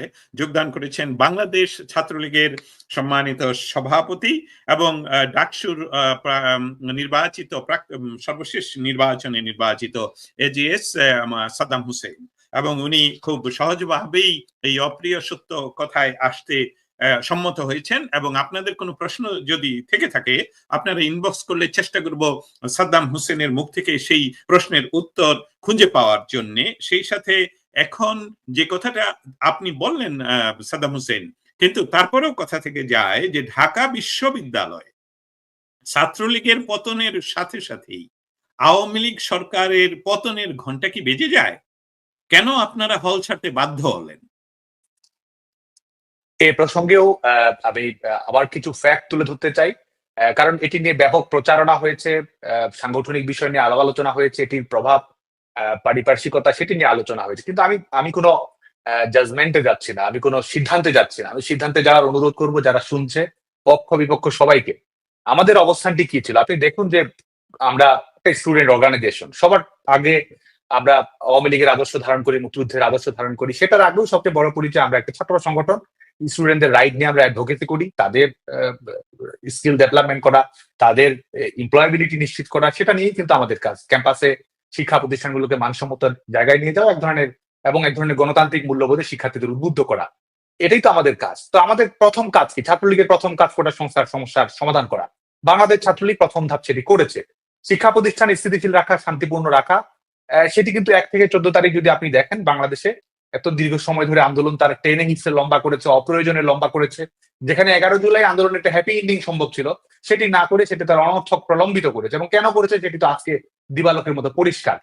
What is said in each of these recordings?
সভায় যোগদান করেছেন বাংলাদেশ ছাত্রলীগের সম্মানিত সভাপতি এবং ডাকসুর নির্বাচিত সর্বশেষ নির্বাচনে নির্বাচিত এজিএস সাদ্দাম হোসেন। এবং উনি খুব সহজভাবেই এই অপ্রিয় সত্য কথায় আসতে সম্মত হয়েছেন। এবং আপনাদের কোনো প্রশ্ন যদি থেকে থাকে, আপনারা ইনবক্স করলে চেষ্টা করব সাদ্দাম হোসেনের মুখ থেকে সেই প্রশ্নের উত্তর খুঁজে পাওয়ার জন্য। সেই সাথে এখন যে কথাটা আপনি বললেন আহ, সাদ্দাম হোসেন কিন্তু তারপরেও কথা থেকে যায় যে ঢাকা বিশ্ববিদ্যালয় ছাত্রলীগের পতনের সাথে সাথেই আওয়ামী লীগ সরকারের পতনের ঘণ্টা কি বেজে যায়? কেন আপনারা হল ছাড়তে বাধ্য হলেন? এ প্রসঙ্গেও আমি আবার কিছু ফ্যাক্ট তুলে ধরতে চাই। কারণ এটি নিয়ে ব্যাপক প্রচারণা হয়েছে সাংগঠনিক বিষয় নিয়ে আলাপ আলোচনা হয়েছে এটির প্রভাব পারিপার্শ্বিকতা সেটি নিয়ে আলোচনা হয়েছে। কিন্তু আমি আমি কোনো জাজমেন্টে যাচ্ছি না, আমি কোনো সিদ্ধান্তে যাচ্ছি না। আমি সিদ্ধান্তে যাওয়ার অনুরোধ করব যারা শুনছে, পক্ষ বিপক্ষ সবাইকে। আমাদের অবস্থানটি কি ছিল? আপনি দেখুন যে আমরা স্টুডেন্ট অর্গানাইজেশন সবার আগে আমরা আওয়ামী লীগের আদর্শ ধারণ করি, মুক্তিযুদ্ধের আদর্শ ধারণ করি। সেটার আগেও সবচেয়ে বড় পরিচয় আমরা একটা ছাত্র সংগঠন স্টুডেন্টদের রাইট নিয়ে আমরা অ্যাডভোকেসি করি, তাদের স্কিল ডেভেলপমেন্ট করা, তাদের এমপ্লয়াবিলিটি নিশ্চিত করা, সেটা নিয়েই কিন্তু আমাদের কাজ। ক্যাম্পাসে শিক্ষা প্রতিষ্ঠানগুলোকে মানসম্মত জায়গায় নিয়ে যাওয়া এক ধরনের এবং এক ধরনের গণতান্ত্রিক মূল্যবোধে শিক্ষার্থীদের উদ্বুদ্ধ করা। এটাই তো আমাদের কাজ। তো আমাদের প্রথম কাজ কি? ছাত্রলীগের প্রথম কাজ কোটা সংস্থার সমস্যার সমাধান করা। বাংলাদেশ ছাত্রলীগ প্রথম ধাপ সেটি করেছে। শিক্ষা প্রতিষ্ঠান স্থিতিশীল রাখা, শান্তিপূর্ণ রাখা সেটি কিন্তু এক থেকে চোদ্দ তারিখ যদি আপনি দেখেন বাংলাদেশে এত দীর্ঘ সময় ধরে আন্দোলন তার টেনে হিসেবে লম্বা করেছে অপ্রয়োজনে লম্বা করেছে। যেখানে এগারো জুলাই আন্দোলনের একটা হ্যাপি এন্ডিং সম্ভব ছিল। সেটি না করে সেটি তার অনর্থক প্রলম্বিত করেছে এবং কেন করেছে সেটি তো আজকে দিবালোকের মতো পরিষ্কার।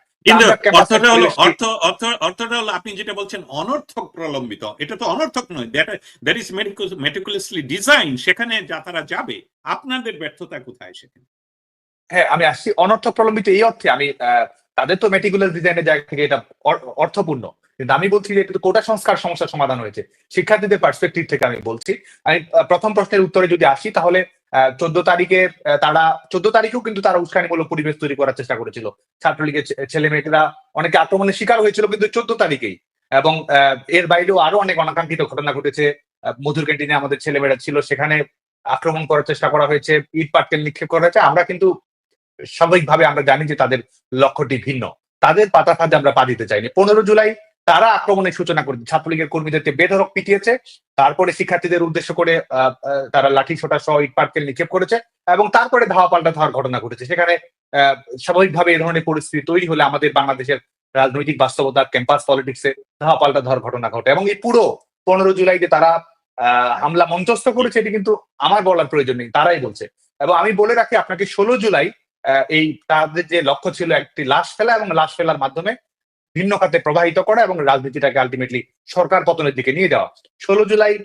অর্থটা হলো অর্থ অর্থ অর্থটা হলো আপনি যেটা বলছেন অনর্থক প্রলম্বিত। এটা তো অনর্থক নয়। দ্যাট ইজ মেটিকুলাসলি ডিজাইন সেখানে যা তারা যাবে আপনাদের ব্যর্থতা কোথায় সেখানে? হ্যাঁ আমি আসছি অনর্থক প্রলম্বিত এই অর্থে। আমি আহ, তাদের তো মেটিকুলার ডিজাইনের জায়গা থেকে এটা অর্থপূর্ণ। কিন্তু আমি বলছি যে এটা কোটা সংস্কার সমস্যার সমাধান হয়েছে। শিক্ষার্থীদের পার্সপেক্টিভ থেকে আমি বলছি। আমি প্রথম প্রশ্নের উত্তরে যদি আসি, তাহলে চোদ্দ তারিখে তারা, চোদ্দ তারিখেও কিন্তু তারা উস্কানিমূলক পরিবেশ তৈরি করার চেষ্টা করেছিল। ছাত্রলীগের ছেলে মেয়েরা অনেকে আক্রমণের শিকার হয়েছিল কিন্তু চোদ্দ তারিখেই। এবং এর বাইরেও আরও অনেক অনাকাঙ্ক্ষিত ঘটনা ঘটেছে। মধুর ক্যান্টিনে আমাদের ছেলেমেয়েরা ছিল, সেখানে আক্রমণ করার চেষ্টা করা হয়েছে, ইট পাটকেল নিক্ষেপ করা হয়েছে। আমরা কিন্তু স্বাভাবিকভাবে আমরা জানি যে তাদের লক্ষ্যটি ভিন্ন। তাদের পাতা ফাঁদে আমরা পা দিতে চাইনি। পনেরো জুলাই তারা আক্রমণের সূচনা করে ছাত্রলীগের কর্মীদেরকে বেধরক পিটিয়েছে। তারপরে শিক্ষার্থীদের উদ্দেশ্য করে তারা লাঠি ছোটা সহ ইট পাটকেল নিক্ষেপ করেছে এবং তারপরে ধাওয়া পাল্টা ধাওয়ার ঘটনা ঘটেছে। সেখানে স্বাভাবিকভাবে এই ধরনের পরিস্থিতি তৈরি হলে আমাদের বাংলাদেশের রাজনৈতিক বাস্তবতা ক্যাম্পাস পলিটিক্সে ধাওয়া পাল্টা ধাওয়ার ঘটনা ঘটে। এবং এই পুরো পনেরো জুলাই যে তারা হামলা মঞ্চস্থ করেছে, এটি কিন্তু আমার বলার প্রয়োজন নেই, তারাই বলছে। এবং আমি বলে রাখি, আপনাকে ষোলো জুলাই এই তাদের যে লক্ষ্য ছিল একটি লাশ ফেলা এবং লাশ ফেলার মাধ্যমে ভিন্ন খাতে প্রবাহিত করা এবং রাজনীতিটাকে আলটিমেটলি সরকার পতনের দিকে নিয়ে যাওয়া। ষোলো জুলাই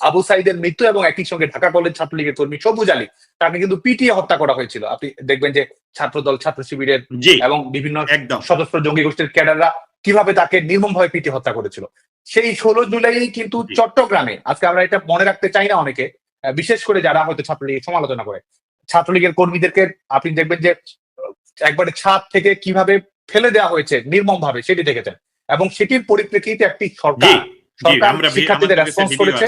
আবু সাইদের মৃত্যু এবং একই সঙ্গে ঢাকা কলেজ ছাত্রলীগের কর্মী সবুজ আলী তাকে কিন্তু পিটিয়ে হত্যা করা হয়েছিল। আপনি দেখবেন যে ছাত্রদল ছাত্র শিবিরের এবং বিভিন্ন একদম। সদস্য জঙ্গি গোষ্ঠীর ক্যাডাররা কীভাবে তাকে নির্মমভাবে পিটিয়ে হত্যা করেছিল। সেই ষোলো জুলাই কিন্তু চট্টগ্রামে আজকে আমরা এটা মনে রাখতে চাই না অনেকে বিশেষ করে যারা হয়তো ছাত্রলীগের সমালোচনা করে। ছাত্রলীগের কর্মীদেরকে আপনি দেখবেন যে একবারে ছাদ থেকে কীভাবে ফেলে দেওয়া হয়েছে নির্মম ভাবে সেটি দেখেছেন। এবং সেটির পরিপ্রেক্ষিতে একটি সরকার সরকার শিক্ষার্থীদের রেসপন্স করেছে।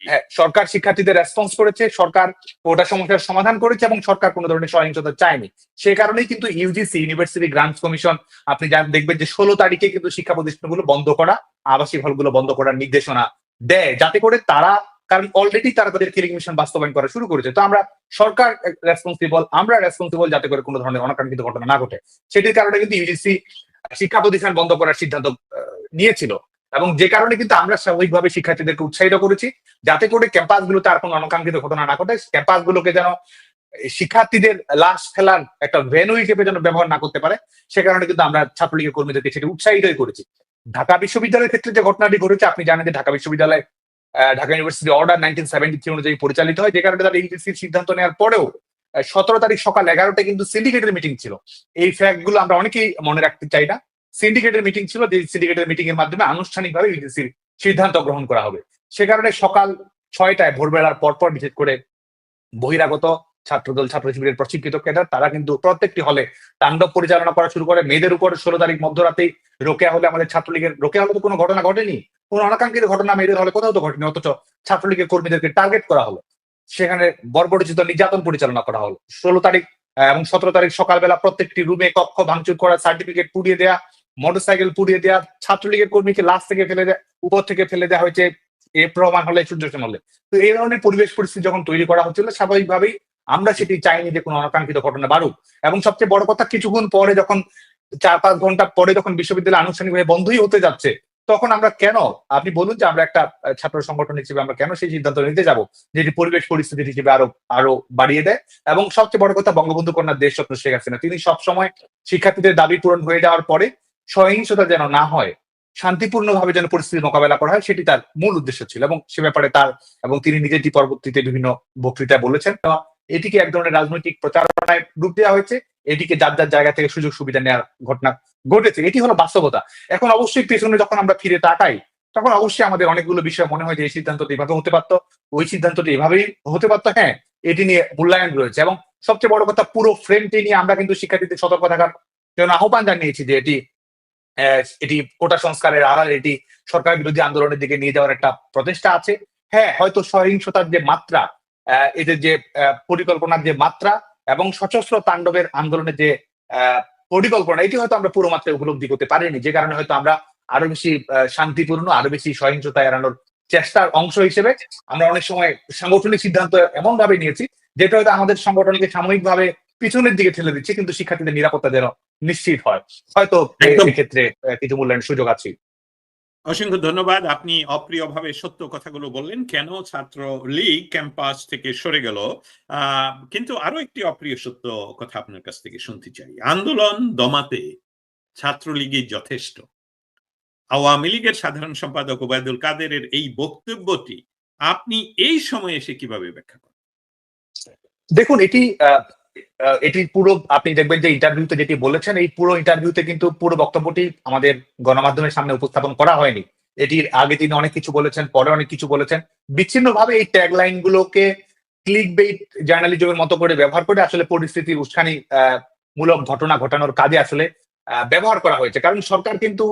হ্যাঁ সরকার শিক্ষার্থীদের রেসপন্স করেছে সরকার ওটা সমস্যার সমাধান করেছে এবং সরকার কোনো ধরনের সহিংসতা চায়নি। সে কারণেই কিন্তু ইউজিসি ইউনিভার্সিটি গ্রান্টস কমিশন আপনি দেখবেন যে ষোলো তারিখে কিন্তু শিক্ষা প্রতিষ্ঠানগুলো বন্ধ করা আবাসিক হলগুলো বন্ধ করার নির্দেশনা দেয়। যাতে করে তারা কারণ অলরেডি তারা তাদের কিলিং মিশন বাস্তবায়ন করা শুরু করেছে। তো আমরা সরকার রেসপন্সিবল আমরা রেসপন্সিবল যাতে করে কোনো ধরনের অনাকাঙ্ক্ষিত ঘটনা না ঘটে। সেটির কারণে কিন্তু ইউজিসি শিক্ষা প্রতিষ্ঠান বন্ধ করার সিদ্ধান্ত নিয়েছিল। এবং যে কারণে কিন্তু আমরা স্বাভাবিকভাবে শিক্ষার্থীদেরকে উৎসাহিত করেছি, যাতে করে ক্যাম্পাস গুলোতে আর কোনো অনাকাঙ্ক্ষিত ঘটনা না ঘটে। ক্যাম্পাস গুলোকে যেন শিক্ষার্থীদের লাশ ফেলার একটা ভেনু হিসেবে যেন ব্যবহার না করতে পারে, সে কারণে কিন্তু আমরা ছাত্রলীগের কর্মীদেরকে সেটি উৎসাহিতই করেছি। ঢাকা বিশ্ববিদ্যালয়ের ক্ষেত্রে যে ঘটনাটি ঘটেছে, আপনি জানেন যে ঢাকা বিশ্ববিদ্যালয় Dhaka university order nineteen seventy three অনুযায়ী পরিচালিত হয়। যে কারণে তারা ইউজিসির সিদ্ধান্ত নেওয়ার পরেও সতেরো তারিখ সকাল এগারোটা কিন্তু সিন্ডিকেটের মিটিং ছিল। এই ফ্যাক্টগুলো আমরা অনেকেই মনে রাখতে চাই না। সিন্ডিকেটের মিটিং ছিল, যে সিন্ডিকেটের মিটিং এর মাধ্যমে আনুষ্ঠানিকভাবে ইউজিসির সিদ্ধান্ত গ্রহণ করা হবে। সে কারণে সকাল ছয়টায়, ভোরবেলার পরপর বিশেষ করে বহিরাগত ছাত্রদল, ছাত্র শিবিরের প্রশিক্ষিত ক্যাডার, তারা কিন্তু প্রত্যেকটি হলে তাণ্ডব পরিচালনা করা শুরু করে। মেয়েদের উপর ষোলো তারিখ মধ্যরাতেই রোকেয়া হলে আমাদের ছাত্রলীগের, রোকেয়া হলে তো কোনো ঘটনা ঘটেনি। কোন অনাকাঙ্ক্ষিত ঘটনা মেয়েদের হলে কোথাও তো ঘটেনি, অথচ ছাত্রলীগের কর্মীদেরকে টার্গেট করা হলো। সেখানে বর্বরচিত নির্যাতন পরিচালনা করা হলো। ষোলো তারিখ এবং সতেরো তারিখ সকালবেলা প্রত্যেকটি রুমে কক্ষ ভাঙচুর করা সার্টিফিকেট পুড়িয়ে দেয়া মোটরসাইকেল পুড়িয়ে দেয়া, ছাত্রলীগের কর্মীকে লাশ থেকে ফেলে দেয়া, উপর থেকে ফেলে দেওয়া হয়েছে, এ প্রমাণ হলে সূর্যসেন হলে। তো এই ধরনের পরিবেশ পরিস্থিতি যখন তৈরি করা হচ্ছিল, স্বাভাবিকভাবেই আমরা সেটি চাইনি যে কোনো অনাকাঙ্ক্ষিত ঘটনা বাড়ুক। এবং সবচেয়ে বড় কথা, কিছুক্ষণ পরে যখন, চার পাঁচ ঘণ্টা পরে যখন বিশ্ববিদ্যালয় আনুষ্ঠানিকভাবে বন্ধই হতে যাচ্ছে তখন আমরা কেন, আপনি বলুন যে আমরা একটা ছাত্র সংগঠন হিসেবে আমরা কেন সেই সিদ্ধান্ত নিতে যাব, যেটি পরিবেশ পরিস্থিতি হিসেবে আরও আরও বাড়িয়ে দেয়। এবং সবচেয়ে বড় কথা, বঙ্গবন্ধু কন্যার দেশ স্বপ্ন শেখ হাসিনা, তিনি সবসময় শিক্ষার্থীদের দাবি পূরণ হয়ে যাওয়ার পরে সহিংসতা যেন না হয়, শান্তিপূর্ণভাবে যেন পরিস্থিতি মোকাবেলা করা হয়, সেটি তার মূল উদ্দেশ্য ছিল। এবং সে ব্যাপারে তার এবং তিনি নিজেটি পরবর্তীতে বিভিন্ন বক্তৃতায় বলেছেন। এটিকে এক ধরনের রাজনৈতিক প্রচারণায় রূপ দেওয়া হয়েছে। এটিকে যার যার জায়গা থেকে সুযোগ সুবিধা নেওয়ার ঘটনা ঘটেছে। এটি হলো বাস্তবতা। এখন অবশ্যই পেছনে যখন আমরা ফিরে তাকাই, তখন অবশ্যই আমাদের অনেকগুলো বিষয় মনে হয় যে, এই সিদ্ধান্তটি এভাবে হতে পারতো? ওই সিদ্ধান্তটি এভাবেই হতে পারতো? হ্যাঁ এটি নিয়ে মূল্যায়ন রয়েছে এবং সবচেয়ে বড় কথা, পুরো ফ্রেমটি নিয়ে আমরা কিন্তু শিক্ষার্থীদের সতর্ক থাকার জন্য আহ্বান জানিয়েছি যে, এটি এটি কোটা সংস্কারের আড়াল, এটি সরকার বিরোধী আন্দোলনের দিকে নিয়ে যাওয়ার একটা প্রচেষ্টা আছে। হ্যাঁ হয়তো সহিংসতার যে মাত্রা এদের যে পরিকল্পনার যে মাত্রা এবং সশস্ত্র তাণ্ডবের আন্দোলনের যে আহ, পরিকল্পনা এটি হয়তো আমরা পুরো মাত্রায় উপলব্ধি করতে পারিনি। যে কারণে হয়তো আমরা আরও বেশি শান্তিপূর্ণ আরও বেশি সহিংসতা এড়ানোর চেষ্টার অংশ হিসেবে আমরা অনেক সময় সাংগঠনিক সিদ্ধান্ত এমন ভাবে নিয়েছি যেটা হয়তো আমাদের সংগঠনকে সাময়িকভাবে পিছনের দিকে ঠেলে দিচ্ছে কিন্তু শিক্ষার্থীদের নিরাপত্তা যেন নিশ্চিত হয়। হয়তো আহ, কিছু মূল্যায়নের সুযোগ আছে। অসংখ্য ধন্যবাদ। আপনি অপ্রিয়ভাবে সত্য কথাগুলো বললেন। কেন ছাত্র লীগ ক্যাম্পাস থেকে সরে গেল? কিন্তু আরও একটি অপ্রিয় সত্য কথা আপনার কাছ থেকে শুনতে চাই। আন্দোলন দমাতে ছাত্রলীগই যথেষ্ট। আওয়ামী লীগের সাধারণ সম্পাদক ওবায়দুল কাদেরের এই বক্তব্যটি আপনি এই সময়ে এসে কীভাবে ব্যাখ্যা করেন? দেখুন, এটি এটি পুরো, আপনি দেখবেন যে ইন্টারভিউতে যেটি বলেছেন, এই পুরো ইন্টারভিউতে কিন্তু পুরো বক্তব্যটি আমাদের গণমাধ্যমের সামনে উপস্থাপন করা হয়নি। এটির আগে তিনি অনেক কিছু বলেছেন, পরে অনেক কিছু বলেছেন। বিচ্ছিন্নভাবে এই ট্যাগ লাইন গুলোকে ক্লিক বেইট জার্নালিজমের মতো করে ব্যবহার করে আসলে পরিস্থিতির উস্কানি মূলক ঘটনা ঘটানোর কাজে আসলে ব্যবহার করা হয়েছে। কারণ সরকার কিন্তু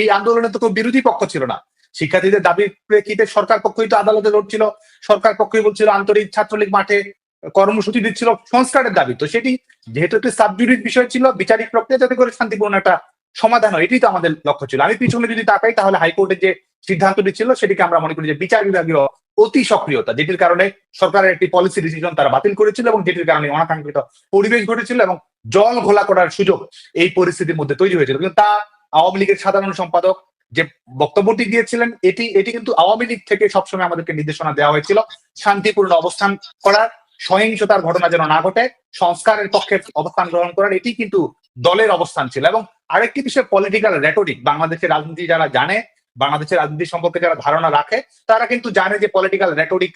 এই আন্দোলনে তো কেউ বিরোধী পক্ষ ছিল না। শিক্ষার্থীদের দাবির প্রেক্ষিতে সরকার পক্ষই তো আদালতে লড়ছিল। সরকার পক্ষই বলছিল, আন্তরিক ছাত্রলীগ মাঠে কর্মসূচি দিচ্ছিল সংস্কারের দাবি। তো সেটি যেহেতু একটি সাবজুডিট বিষয় ছিল, বিচারিক প্রক্রিয়া যাতে করে শান্তিপূর্ণ একটা সমাধান হয়, এটাই তো আমাদের লক্ষ্য ছিল। আমি পিছনে যদি তাকাই, তাহলে হাইকোর্টের যে সিদ্ধান্তটি ছিল, সেটিকে আমরা মনে করি যে বিচার বিভাগীয় অতি সক্রিয়তা, যেটির কারণে সরকারের একটি পলিসি ডিসিশন তারা বাতিল করেছিল এবং যেটির কারণে অনাকাঙ্ক্ষিত পরিবেশ ঘটেছিল এবং জল ঘোলা করার সুযোগ এই পরিস্থিতির মধ্যে তৈরি হয়েছিল। কিন্তু তা আওয়ামী লীগের সাধারণ সম্পাদক যে বক্তব্যটি দিয়েছিলেন, এটি এটি কিন্তু আওয়ামী লীগ থেকে সবসময় আমাদেরকে নির্দেশনা দেওয়া হয়েছিল শান্তিপূর্ণ অবস্থান করার। সহিংসতার ঘটনা যেন না ঘটে, সংস্কারের পক্ষে অবস্থান গ্রহণ করার, এটি কিন্তু দলের অবস্থান ছিল। এবং আরেকটি বিষয় পলিটিক্যাল রেটোরিক বাংলাদেশের রাজনীতি যারা জানে, বাংলাদেশের রাজনীতি সম্পর্কে যারা ধারণা রাখে, তারা কিন্তু জানে যে পলিটিক্যাল রেটোরিক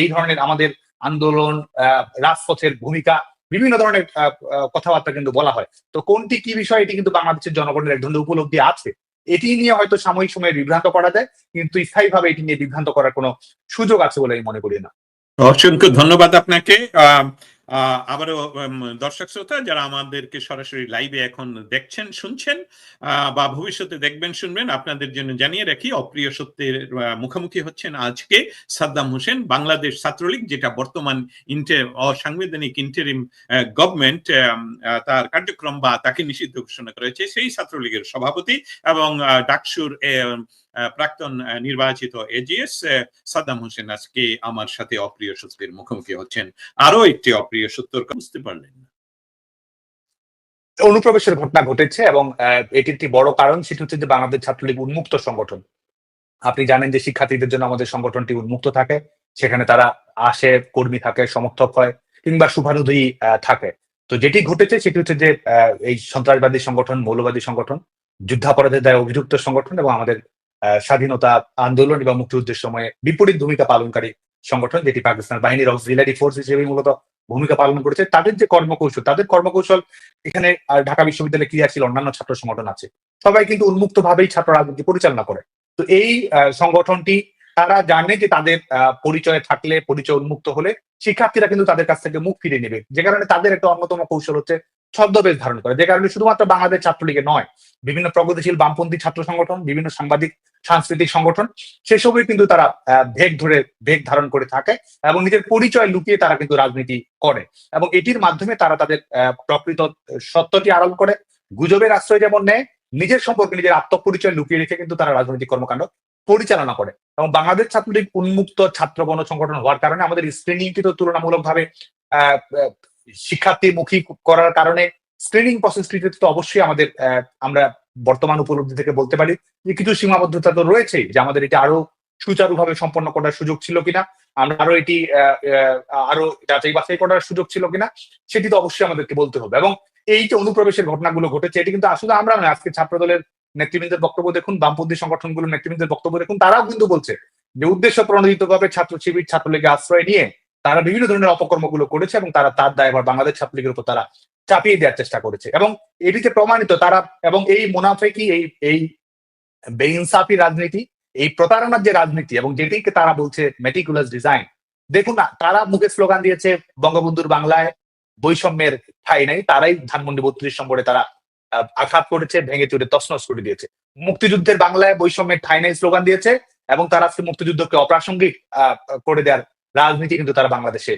এই ধরনের আমাদের আন্দোলন রাজপথের ভূমিকা, বিভিন্ন ধরনের কথাবার্তা কিন্তু বলা হয়। তো কোনটি, কি বিষয়, এটি কিন্তু বাংলাদেশের জনগণের এক ধরনের উপলব্ধি আছে। এটি নিয়ে হয়তো সাময়িক সময়ে বিভ্রান্ত করা যায়, কিন্তু স্থায়ীভাবে এটি নিয়ে বিভ্রান্ত করার কোনো সুযোগ আছে বলে আমি মনে করি না। অসংখ্য ধন্যবাদ আপনাকে। আবারও দর্শক শ্রোতা, যারা আমাদেরকে সরাসরি লাইভে এখন দেখছেন, শুনছেন বা ভবিষ্যতে দেখবেন, শুনবেন, আপনাদের জন্য জানিয়ে রাখি, অপ্রিয় সত্যের মুখোমুখি হচ্ছেন আজকে সাদ্দাম হোসেন, বাংলাদেশ ছাত্রলীগ, যেটা বর্তমান ইন্টার অসাংবিধানিক ইন্টারিম গভর্নমেন্ট তার কার্যক্রম বা তাকে নিষিদ্ধ ঘোষণা করেছে, সেই ছাত্রলীগের সভাপতি এবং ডাকসুর প্রাক্তন নির্বাচিত এজিএস সাদ্দাম হোসেন আজকে আমার সাথে অপ্রিয় সত্যের মুখোমুখি হচ্ছেন। আরও একটি অপ্রিয় সত্যর বুঝতে পারলেন অনুপ্রবেশের ঘটনা ঘটেছে এবং এটি একটি বড় কারণ সেটি হচ্ছে যে বাংলাদেশ ছাত্রলীগ উন্মুক্ত সংগঠন। আপনি জানেন যে শিক্ষার্থীদের জন্য আমাদের সংগঠনটি উন্মুক্ত থাকে, সেখানে তারা আসে, কর্মী থাকে, সমর্থক হয় কিংবা শুভানুধী থাকে। তো যেটি ঘটেছে সেটি হচ্ছে যে এই সন্ত্রাসবাদী সংগঠন, মৌলবাদী সংগঠন, যুদ্ধাপরাধের দায় অভিযুক্ত সংগঠন এবং আমাদের স্বাধীনতা আন্দোলন এবং মুক্তিযুদ্ধের সময়ে বিপরীত ভূমিকা পালনকারী সংগঠন, যেটি পাকিস্তান বাহিনীর অক্সিলারি ফোর্স হিসেবে মূলত ভূমিকা পালন করেছে, তাদের যে কর্মকৌশল, তাদের কর্মকৌশল এখানে, আর ঢাকা বিশ্ববিদ্যালয়ে ক্রিয়াশীল অন্যান্য ছাত্র সংগঠন আছে। সবাই কিন্তু উন্মুক্ত ভাবেই ছাত্র রাজনীতি পরিচালনা করে। তো এই সংগঠনটি, তারা জানে যে তাদের পরিচয় থাকলে, পরিচয় উন্মুক্ত হলে শিক্ষার্থীরা কিন্তু তাদের কাছ থেকে মুখ ফিরে নেবে। যে কারণে তাদের একটা অন্যতম কৌশল হচ্ছে ছদ্মবেশ ধারণ করে। যে কারণে শুধুমাত্র বাংলাদেশ ছাত্রলীগে নয়, বিভিন্ন প্রগতিশীল বামপন্থী ছাত্র সংগঠন, বিভিন্ন সাংবাদিক, সাংস্কৃতিক সংগঠন, সেসবই কিন্তু তারা ভেগ ধরে ভেগ ধারণ করে থাকে এবং নিজের পরিচয় লুকিয়ে তারা কিন্তু রাজনীতি করে এবং এটির মাধ্যমে তারা তাদের প্রকৃত সত্যটি আড়াল করে, গুজবের আশ্রয় যেমন নেয়, নিজের সম্পর্কে নিজের আত্মপরিচয় লুকিয়ে রেখে কিন্তু তারা রাজনৈতিক কর্মকাণ্ড পরিচালনা করে এবং বাংলাদেশ ছাত্রলীগ উন্মুক্ত ছাত্র গণ সংগঠন হওয়ার কারণে আমাদের স্ক্রিনিংটি তো তুলনামূলকভাবে শিক্ষার্থীমুখী করার কারণে স্ক্রিনিং প্রসেসটিতে তো অবশ্যই আমাদের আমরা বর্তমান উপলব্ধি থেকে বলতে পারি যে কিছু সীমাবদ্ধতা তো রয়েছেই যে আমাদের এটা আরও সুচারুভাবে সম্পন্ন করার সুযোগ ছিল কিনা, আমরা আরও এটি আরও যাচাই বাছাই করার সুযোগ ছিল কিনা, সেটি তো অবশ্যই আমাদেরকে বলতে হবে। এবং এই যে অনুপ্রবেশের ঘটনাগুলো ঘটেছে, এটি কিন্তু আসলে আমরা নয়, আজকে ছাত্র দলের নেতৃবৃন্দের বক্তব্য দেখুন, বামপন্থী সংগঠনগুলোর নেতৃবৃন্দের বক্তব্য দেখুন, তারাও কিন্তু বলছে যে উদ্দেশ্য প্রণোদিত ভাবে ছাত্র শিবির ছাত্রলীগে আশ্রয় নিয়ে তারা বিভিন্ন ধরনের অপকর্মগুলো করেছে এবং তারা তার দায়ভার বাংলাদেশ ছাত্রলীগের উপর তারা চাপিয়ে দেওয়ার চেষ্টা করেছে। এবং এটিতে প্রমাণিত, তারা এবং এই মুনাফেকি, এই এই বেইনসাফি রাজনীতি, এই প্রতারণার যে রাজনীতি এবং যেটিকে তারা বলছে মেটিকুলাস ডিজাইন দেখুন না, তারা মুখে স্লোগান দিয়েছে, বঙ্গবন্ধুর বাংলায় বৈষম্যের ঠাই নাই, তারাই ধানমন্ডি বত্রিশ নম্বরে তারা আঘাত করেছে, ভেঙে চুরে তছনছ করে দিয়েছে। মুক্তিযুদ্ধের বাংলায় বৈষম্যের ঠাই নাই স্লোগান দিয়েছে এবং তারা মুক্তিযুদ্ধকে অপ্রাসঙ্গিক করে দেওয়ার রাজনীতি কিন্তু তারা বাংলাদেশে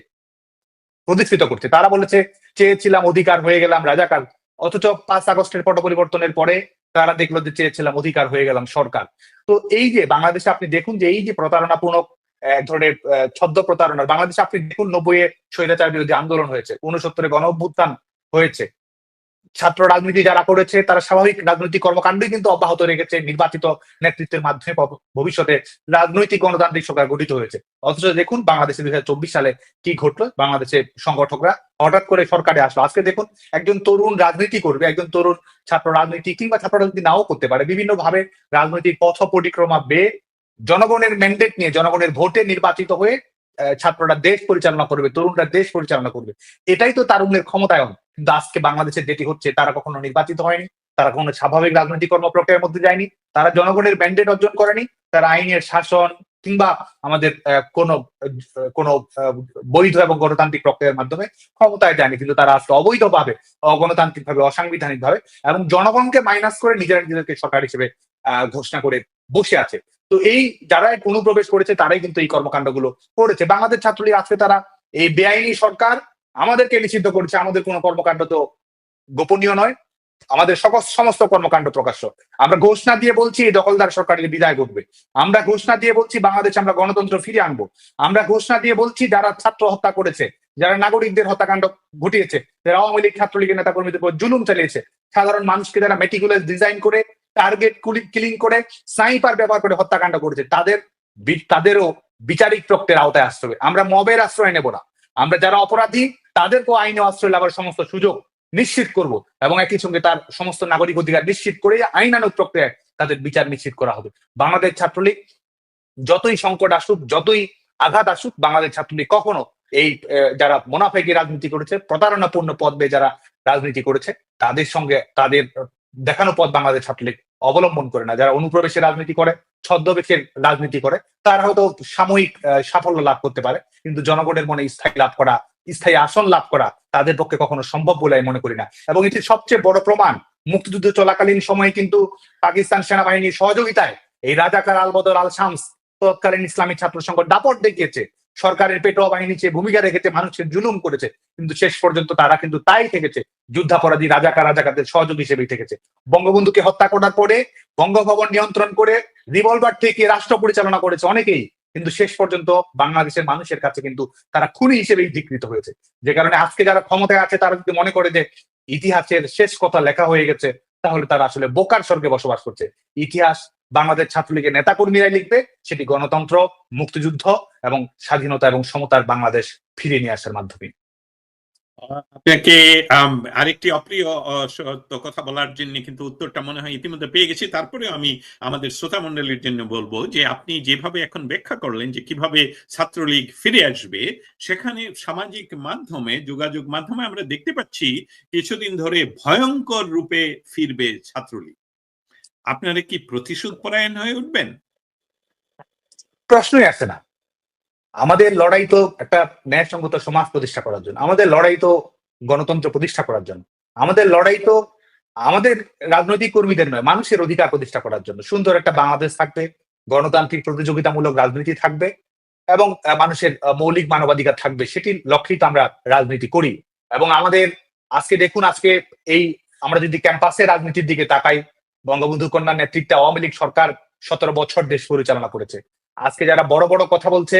প্রতিষ্ঠিত করছে। তারা বলেছে, চেয়েছিলাম অধিকার হয়ে গেলাম রাজাকার। অথচ পাঁচ আগস্টের পট পরিবর্তনের পরে তারা দেখল যে চেয়েছিলাম অধিকার হয়ে গেলাম সরকার। তো এই যে বাংলাদেশে আপনি দেখুন যে এই যে প্রতারণাপূর্ণ এক ধরনের ছদ্ম প্রতারণার, বাংলাদেশে আপনি দেখুন নব্বই স্বৈরাচার বিরোধী আন্দোলন হয়েছে উনসত্তরে গণ অভ্যুত্থান হয়েছে। ছাত্র রাজনীতি যারা করেছে, তারা স্বাভাবিক রাজনৈতিক কর্মকাণ্ডই কিন্তু অব্যাহত রেখেছে নির্বাচিত নেতৃত্বের মাধ্যমে ভবিষ্যতে রাজনৈতিক গণতান্ত্রিক সরকার গঠিত হয়েছে। অথচ দেখুন বাংলাদেশে দুই হাজার চব্বিশ সালে কি ঘটলো? বাংলাদেশে সংগঠকরা হঠাৎ করে সরকারে আসলো। আজকে দেখুন একজন তরুণ রাজনীতি করবে, একজন তরুণ ছাত্র রাজনীতি কিংবা ছাত্র রাজনীতি নাও করতে পারে। বিভিন্ন ভাবে রাজনৈতিক পথ পরিক্রমা বেয়ে জনগণের ম্যান্ডেট নিয়ে, জনগণের ভোটে নির্বাচিত হয়ে ছাত্ররা দেশ পরিচালনা করবে, তরুণরা দেশ পরিচালনা করবে। এটাই তো তারুণ্যের ক্ষমতায়ন। কিন্তু আজকে বাংলাদেশে যেটি হচ্ছে, তারা কখনো নির্বাচিত হয়নি, তারা কোনো স্বাভাবিক রাজনৈতিক কর্ম প্রক্রিয়ার মধ্যে যায়নি, তারা জনগণের ম্যান্ডেট অর্জন করেনি, তারা আইনের শাসন কিংবা আমাদের কোনো কোনো বৈধ এবং গণতান্ত্রিক প্রক্রিয়ার মাধ্যমে ক্ষমতায় যায়নি, কিন্তু তারা আজকে অবৈধভাবে অগণতান্ত্রিক ভাবে অসাংবিধানিক ভাবে এবং জনগণকে মাইনাস করে নিজেরা নিজেদেরকে সরকার হিসেবে ঘোষণা করে বসে আছে। তো এই যারা অনুপ্রবেশ করেছে, তারাই কিন্তু এই কর্মকাণ্ডগুলো করেছে। বাংলাদেশ ছাত্রলীগ, আজকে তারা এই বেআইনি সরকার আমাদেরকে নিষিদ্ধ করেছে, আমাদের কোনো কর্মকাণ্ড তো গোপনীয় নয়। আমাদের সকল, সমস্ত কর্মকাণ্ড প্রকাশ্য। আমরা ঘোষণা দিয়ে বলছি দখলদার সরকারের বিদায় ঘটবে। আমরা ঘোষণা দিয়ে বলছি, বাংলাদেশ আমরা গণতন্ত্র ফিরে আনব। আমরা ঘোষণা দিয়ে বলছি, যারা ছাত্র হত্যা করেছে, যারা নাগরিকদের হত্যাকাণ্ড ঘটিয়েছে, যারা আওয়ামী লীগ ছাত্রলীগের নেতা কর্মীদের উপর জুলুম চালিয়েছে, সাধারণ মানুষকে যারা মেটিকুলাস ডিজাইন করে টার্গেট কিলিং করে সাইপার ব্যবহার করে হত্যাকাণ্ড করেছে, তাদের তাদেরও বিচারিক প্রক্রিয়ার আওতায় আসতে হবে। আমরা মবের আশ্রয় নেব না। আমরা যারা অপরাধী তাদেরকেও আইনে আশ্রয় লাভার সমস্ত সুযোগ নিশ্চিত করব এবং একই সঙ্গে তার সমস্ত নাগরিক অধিকার নিশ্চিত করে আইনানুগ প্রক্রিয়ায় তাদের বিচার নিশ্চিত করা হবে। বাংলাদেশ ছাত্রলীগ যতই সংকট আসুক, যতই আঘাত আসুক, বাংলাদেশ ছাত্রলীগ কখনো এই যারা মোনাফেকি রাজনীতি করেছে, প্রতারণাপূর্ণ পদ বেয়ে যারা রাজনীতি করেছে, তাদের সঙ্গে তাদের দেখানো পথ বাংলাদেশ ছাত্রলীগ অবলম্বন করে না। যারা অনুপ্রবেশের রাজনীতি করে ছদ্মবেশের রাজনীতি করে, তারা হয়তো সাময়িক সাফল্য লাভ করতে পারে, কিন্তু জনগণের মনে স্থায়ী লাভ করা স্থায়ী আসন লাভ করা তাদের পক্ষে কখনো সম্ভব বলে আমি মনে করি না। এবং এটি সবচেয়ে বড় প্রমাণ, মুক্তিযুদ্ধ চলাকালীন সময়ে কিন্তু পাকিস্তান সেনাবাহিনীর সহযোগিতায় এই রাজাকার আলবদর আল শামস তৎকালীন ইসলামী ছাত্র সংঘ দাপট দেখিয়েছে। সরকারের পেটোয়া বাহিনী চেয়ে ভূমিকা রেখেছে, মানুষের জুলুম করেছে, কিন্তু শেষ পর্যন্ত তারা কিন্তু তাই থেকেছে, যুদ্ধাপরাধী রাজাকার রাজাকারদের সহযোগ হিসেবেই থেকেছে। বঙ্গবন্ধুকে হত্যা করার পরে বঙ্গভবন নিয়ন্ত্রণ করে রিভলভার থেকে রাষ্ট্র পরিচালনা করেছে অনেকেই। কিন্তু শেষ পর্যন্ত বাংলাদেশের মানুষের কাছে কিন্তু তারা খুনি হিসেবেই স্বীকৃত হয়েছে। যে কারণে আজকে যারা ক্ষমতায় আছে, তারা যদি মনে করে যে ইতিহাসের শেষ কথা লেখা হয়ে গেছে, তাহলে তারা আসলে বোকার স্বর্গে বসবাস করছে। ইতিহাস বাংলাদেশ ছাত্রলীগের নেতাকর্মীরাই লিখবে, সেটি গণতন্ত্র, মুক্তিযুদ্ধ এবং স্বাধীনতা এবং সমতার বাংলাদেশ ফিরিয়ে নিয়ে আসার মাধ্যমে। আপনাকে আরেকটি অপ্রিয় কথা বলার জন্য কিন্তু উত্তরটা মনে হয় ইতিমধ্যে পেয়ে গেছি। তারপরে আমি আমাদের শ্রোতা মন্ডলীর জন্য বলব যে, আপনি যেভাবে এখন ব্যাখ্যা করলেন যে, কীভাবে ছাত্রলীগ ফিরে আসবে, সেখানে সামাজিক মাধ্যমে, যোগাযোগ মাধ্যমে আমরা দেখতে পাচ্ছি কিছুদিন ধরে ভয়ঙ্কর রূপে ফিরবে ছাত্রলীগ। আপনারা কি প্রতিশোধ পরায়ণ হয়ে উঠবেন? প্রশ্নই আসে না। আমাদের লড়াই তো একটা ন্যায়সঙ্গত সমাজ প্রতিষ্ঠা করার জন্য, আমাদের লড়াই তো গণতন্ত্র প্রতিষ্ঠা করার জন্য, আমাদের লড়াই তো আমাদের রাজনৈতিক কর্মীদের নয়, মানুষের অধিকার প্রতিষ্ঠা করার জন্য। সুন্দর একটা বাংলাদেশ থাকবে, গণতান্ত্রিক প্রতিযোগিতামূলক রাজনীতি থাকবে এবং মানুষের মৌলিক মানবাধিকার থাকবে, সেটির লক্ষ্যেই তো আমরা রাজনীতি করি। এবং আমাদের আজকে দেখুন, আজকে এই আমরা যদি ক্যাম্পাসে রাজনীতির দিকে তাকাই, বঙ্গবন্ধু কন্যার নেতৃত্বে আওয়ামী লীগ সরকার সতেরো বছর দেশ পরিচালনা করেছে। আজকে যারা বড় বড় কথা বলছে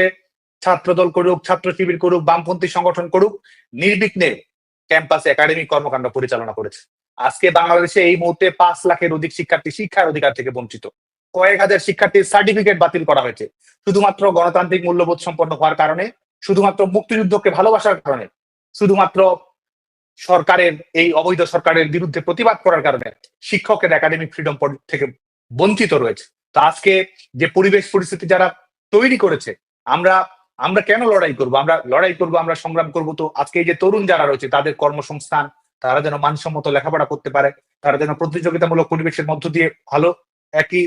ছাত্রদল করুক, ছাত্র শিবির করুক, বামপন্থী সংগঠন করুক, নির্বিঘ্নে ক্যাম্পাসে একাডেমিক কর্মকাণ্ড পরিচালনা করেছে। আজকে বাংলাদেশে এই মুহূর্তে পাঁচ লাখের অধিক শিক্ষার্থী শিক্ষার অধিকার থেকে বঞ্চিত। কয়েক হাজার শিক্ষার্থীর সার্টিফিকেট বাতিল করা হয়েছে। শুধুমাত্র গণতান্ত্রিক মূল্যবোধ সম্পন্ন হওয়ার কারণে, শুধুমাত্র মুক্তিযুদ্ধকে ভালোবাসার কারণে, শুধুমাত্র সরকারের, এই অবৈধ সরকারের বিরুদ্ধে প্রতিবাদ করার কারণে শিক্ষকের একাডেমিক ফ্রিডম থেকে বঞ্চিত রয়েছে। তো আজকে যে পরিবেশ পরিস্থিতি যারা তৈরি করেছে, আমরা আমরা কেন লড়াই করব? আমরা লড়াই করব, আমরা সংগ্রাম করব তো? আজকে এই যে তরুণ যারা রয়েছে, তাদের কর্মসংস্থান, তারা যেন মানসম্মত লেখাপড়া করতে পারে, তারা যেন প্রতিযোগিতামূলক পরিবেশের মধ্য দিয়ে ভালো, একই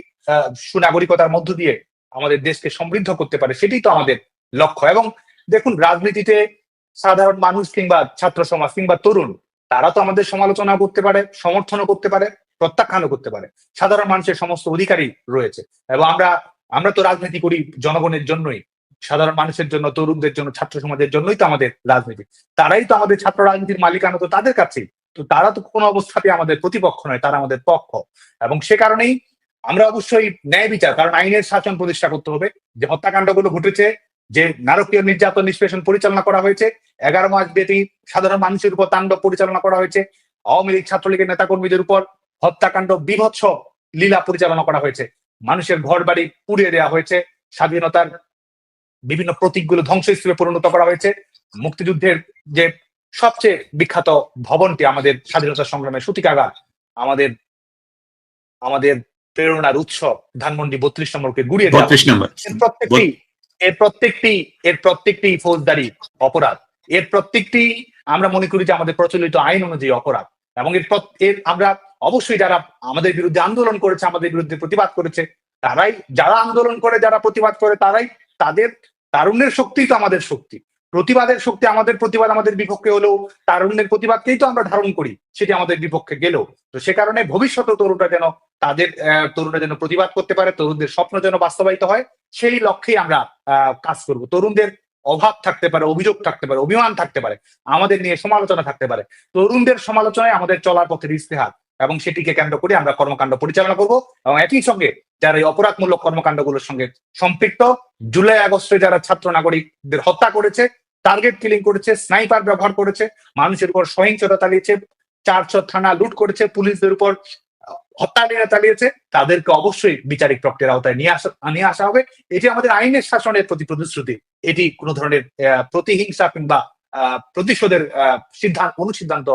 সুনাগরিকতার মধ্য দিয়ে আমাদের দেশকে সমৃদ্ধ করতে পারে, সেটাই তো আমাদের লক্ষ্য। এবং দেখুন, রাজনীতিতে সাধারণ মানুষ কিংবা ছাত্র সমাজ কিংবা তরুণ, তারা তো আমাদের সমালোচনা করতে পারে, সমর্থনও করতে পারে, প্রত্যাখ্যানও করতে পারে। সাধারণ মানুষের সমস্ত অধিকারই রয়েছে। এবং আমরা আমরা তো রাজনীতি করি জনগণের জন্যই। সাধারণ মানুষের জন্য, তরুণদের জন্য, ছাত্র সমাজের জন্যই তো আমাদের রাজনীতি। তারাই তো আমাদের ছাত্র রাজনীতির মালিকানা তো তাদের কাছেই তো তারা তো কোনো অবস্থাতে আমাদের প্রতিপক্ষ নয়, তারা আমাদের পক্ষ। এবং সে কারণেই আমরা অবশ্যই ন্যায় বিচার, কারণ আইনের শাসন প্রতিষ্ঠা করতে হবে। যে হত্যাকাণ্ডগুলো ঘটেছে, যে নারকীয় নির্যাতন নিষ্পেষণ পরিচালনা করা হয়েছে, এগারো মাস ব্যাপী সাধারণ মানুষের উপর তাণ্ডব পরিচালনা করা হয়েছে, আওয়ামী লীগ ছাত্রলীগের নেতাকর্মীদের উপর হত্যাকাণ্ড, বিভৎস লীলা পরিচালনা করা হয়েছে। মানুষের ঘর বাড়ি পুড়িয়ে দেওয়া হয়েছে, স্বাধীনতার বিভিন্ন প্রতীকগুলো ধ্বংসস্তূপে পরিণত করা হয়েছে। মুক্তিযুদ্ধের যে সবচেয়ে বিখ্যাত ভবনটি আমাদের স্বাধীনতা সংগ্রামের সূতিকাগার আমাদের আমাদের প্রেরণার উৎস ধানমন্ডি বত্রিশ নম্বরকে গুড়িয়ে দেওয়া। এর প্রত্যেকটি এর প্রত্যেকটি এর প্রত্যেকটি ফৌজদারি অপরাধ। এর প্রত্যেকটি আমরা মনে করি যে আমাদের প্রচলিত আইন অনুযায়ী অপরাধ। এবং এর এর আমরা অবশ্যই যারা আমাদের বিরুদ্ধে আন্দোলন করেছে আমাদের বিরুদ্ধে প্রতিবাদ করেছে তারাই যারা আন্দোলন করে যারা প্রতিবাদ করে তারাই তাদের তারুণ্যের শক্তি তো আমাদের শক্তি। প্রতিবাদের শক্তি আমাদের প্রতিবাদ, আমাদের বিপক্ষে হলেও তারুণ্যের প্রতিবাদকেই তো আমরা ধারণ করি, সেটি আমাদের বিপক্ষে গেলেও। তো সে কারণে ভবিষ্যতে তরুণরা যেন তাদের তরুণরা যেন প্রতিবাদ করতে পারে, তরুণদের স্বপ্ন যেন বাস্তবায়িত হয়, সেই লক্ষ্যেই আমরা কাজ করব। তরুণদের অভাব থাকতে পারে, অভিযোগ থাকতে পারে, অভিমান থাকতে পারে, আমাদের নিয়ে সমালোচনা থাকতে পারে। তরুণদের সমালোচনায় আমাদের চলার পথের ইস্তেহার এবং সেটিকে কেন্দ্র করে আমরা কর্মকাণ্ড পরিচালনা করব এবং একই সঙ্গে যারা এই অপরাধমূলক কর্মকাণ্ডগুলোর সঙ্গে সম্পৃক্ত, জুলাই আগস্টে যারা ছাত্র নাগরিকদের হত্যা করেছে টার্গেট কিলিং করেছে স্নাইপার ব্যবহার করেছে, মানুষের উপর সহিংসতা চালিয়েছে, চারশো থানা লুট করেছে, পুলিশদের উপর হত্যালীলা চালিয়েছে, তাদেরকে অবশ্যই বিচারিক প্রক্রিয়ার আওতায় নিয়ে আসা নিয়ে আসা হবে। এটি আমাদের আইনের শাসনের প্রতি প্রতিশ্রুতি। এটি কোনো ধরনের প্রতিহিংসা কিংবা প্রতিশোধের সিদ্ধান্ত অনুসিদ্ধান্ত